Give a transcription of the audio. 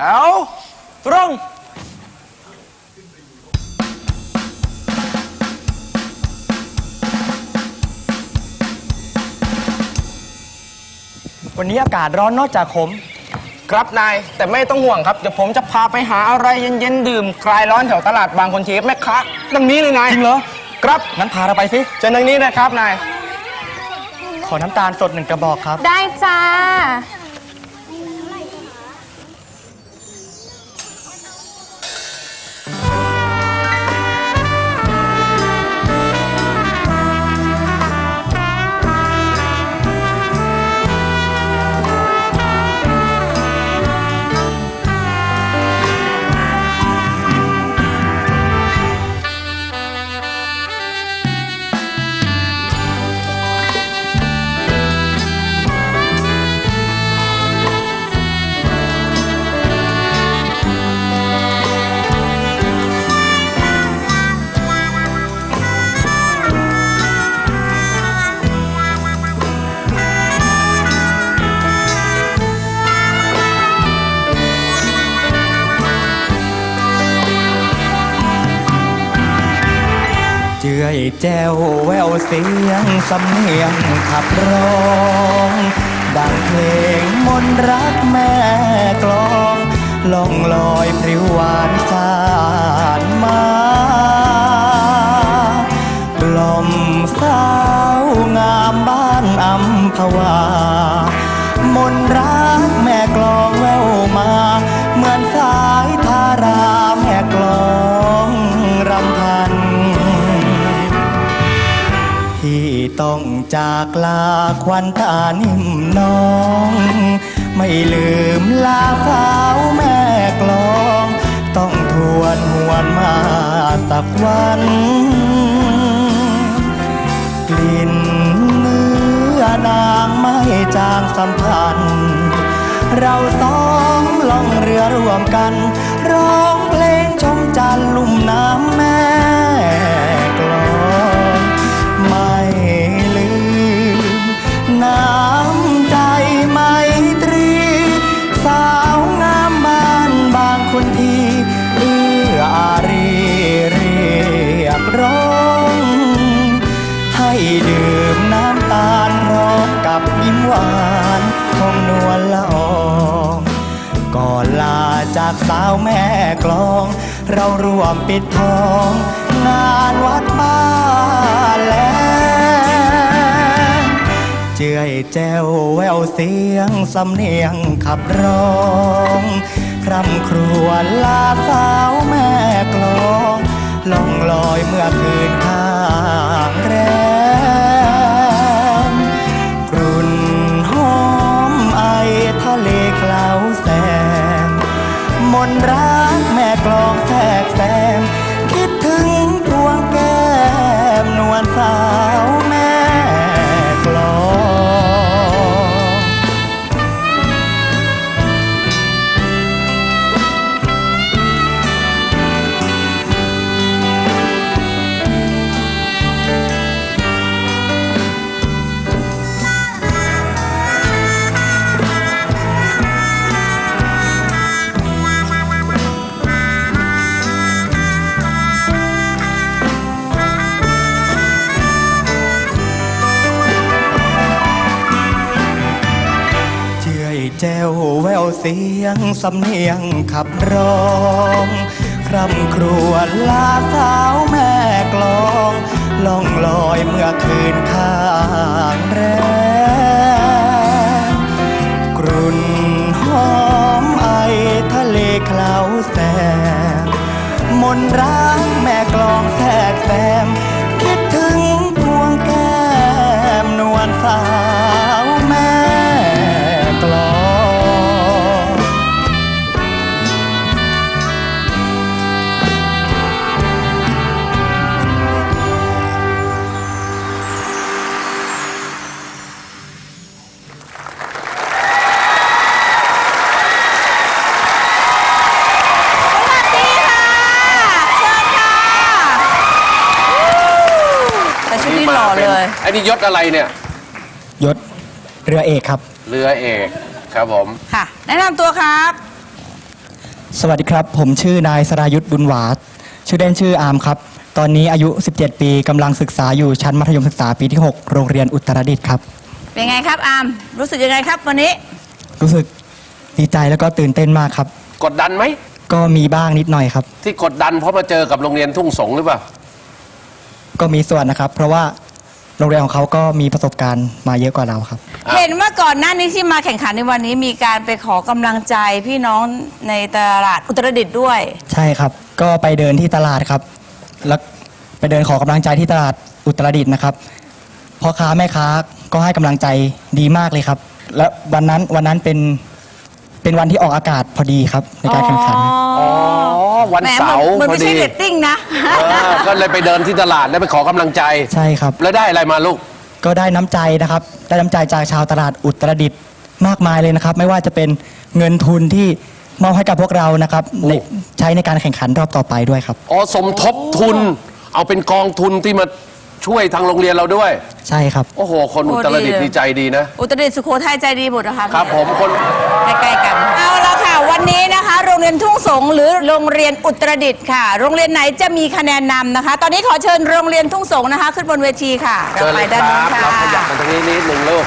ถวตรงวันนี้อากาศร้อนนอกจากขมครับนายแต่ไม่ต้องห่วงครับ เดี๋ยวผมจะพาไปหาอะไรเย็นๆดื่ม คลายร้อนแถวตลาดบางคนทีแม่ค้าดังนี้เลยนายจริงเหรอ ครับงั้นพาเราไปสิเชิญทางนี้นะครับนาย ขอน้ำตาลสดหนึ่งกระบอกครับ ได้จ้า แจ้วแววเสียงสำเนียงขับร้อง ดังเพลงมนต์รักแม่กลองล่องลอยพริ้วหวานสานมากล่อมสาวงามบ้านอัมพวามนต์รัก ที่ต้องจากลาควันตานิ่มน้อง ไม่ลืมลาสาวแม่กลอง ต้องทวนหวนมาสักวัน กลิ่นเนื้อนางไม่จางสัมพันธ์ เราสองล่องเรือร่วมกัน ร้องเพลงชมจันทร์ลุ่มน้ำ แม่กลอง เราร่วมปิดทอง งานวัดบ้านแล้วเจือยแจ้วแววเสียงสำเนียงขับร้องคร่ำครวญลาสาวแม่กลองล่องลอยเมื่อคืนข้างแรม ลอ แจ้วแววเสียงสำเนียงขับร้องคร่ำครวญลาสาวแม่กลองล่องลอยเมื่อคืนข้างแรมกรุ่นหอมไอทะเลคลาวแสมมนรัก ล่อเลย ไอ้นี่ยศอะไรเนี่ย ยศเรือเอกครับ เรือเอกครับผม ค่ะ แนะนำตัวครับ สวัสดีครับ ผมชื่อนายสรายุทธบุญหวาชื่อเล่นชื่ออาร์มครับ ตอนนี้อายุ 17 ปีกำลังศึกษาอยู่ชั้นมัธยมศึกษาปีที่ 6 โรงเรียนอุตรดิตถ์ครับ เป็นไงครับอามรู้สึกยังไงครับวันนี้ รู้สึกดีใจแล้วก็ตื่นเต้นมากครับ กดดันไหม ก็มีบ้างนิดหน่อยครับ ที่กดดันเพราะมาเจอกับโรงเรียนทุ่งสงหรือเปล่า ก็มีส่วนนะครับ เพราะว่า โรงเรียนของเขาก็มีประสบการณ์มาเยอะกว่าเราครับอะเห็นว่าก่อนหน้านี้ที่มาแข่งขันในวันนี้มีการไปขอกำลังใจพี่น้องในตลาดอุตรดิตถ์ด้วย ใช่ครับ ก็ไปเดินที่ตลาดครับ แล้วไปเดินขอกำลังใจที่ตลาดอุตรดิตถ์นะครับพ่อค้าแม่ค้าก็ให้กำลังใจดีมากเลยครับ และวันนั้นวันนั้นเป็น เป็นวันที่ออกอากาศพอดีครับในการแข่งขัน อ๋อวันแหมเสาร์มันพอไม่ใช่ดีเรตติ้งนะ เออก็เลยไปเดินที่ตลาดแล้วไปขอกำลังใจ ใช่ครับ แล้วได้อะไรมาลูก ก็ได้น้ำใจนะครับ ได้น้ำใจจากชาวตลาดอุตรดิตถ์มากมายเลยนะครับ ไม่ว่าจะเป็นเงินทุนที่มอบให้กับพวกเรานะครับในใช้ในการแข่งขันรอบต่อไปด้วยครับ อ๋อสมทบทุน เอาเป็นกองทุนที่มา ช่วยทางโรงเรียนเราด้วย ใช่ครับ โอ้โห คนโอ้อุตรดิตถ์ดีเลยดีใจดีนะ อุตรดิตถ์สุโขทัยใจดีหมดนะคะครับผมคน ใกล้ๆกัน เอาละค่ะ วันนี้นะคะ โรงเรียนทุ่งสงหรือโรงเรียนอุตรดิตถ์ค่ะ โรงเรียนไหนจะมีคะแนนนำนะคะ ตอนนี้ขอเชิญโรงเรียนทุ่งสงนะคะ ขึ้นบนเวทีค่ะเชิญเลยไปคด้านรัโน้นบค่ะเราขยับมาตรงนี้นิดหนึ่งลูก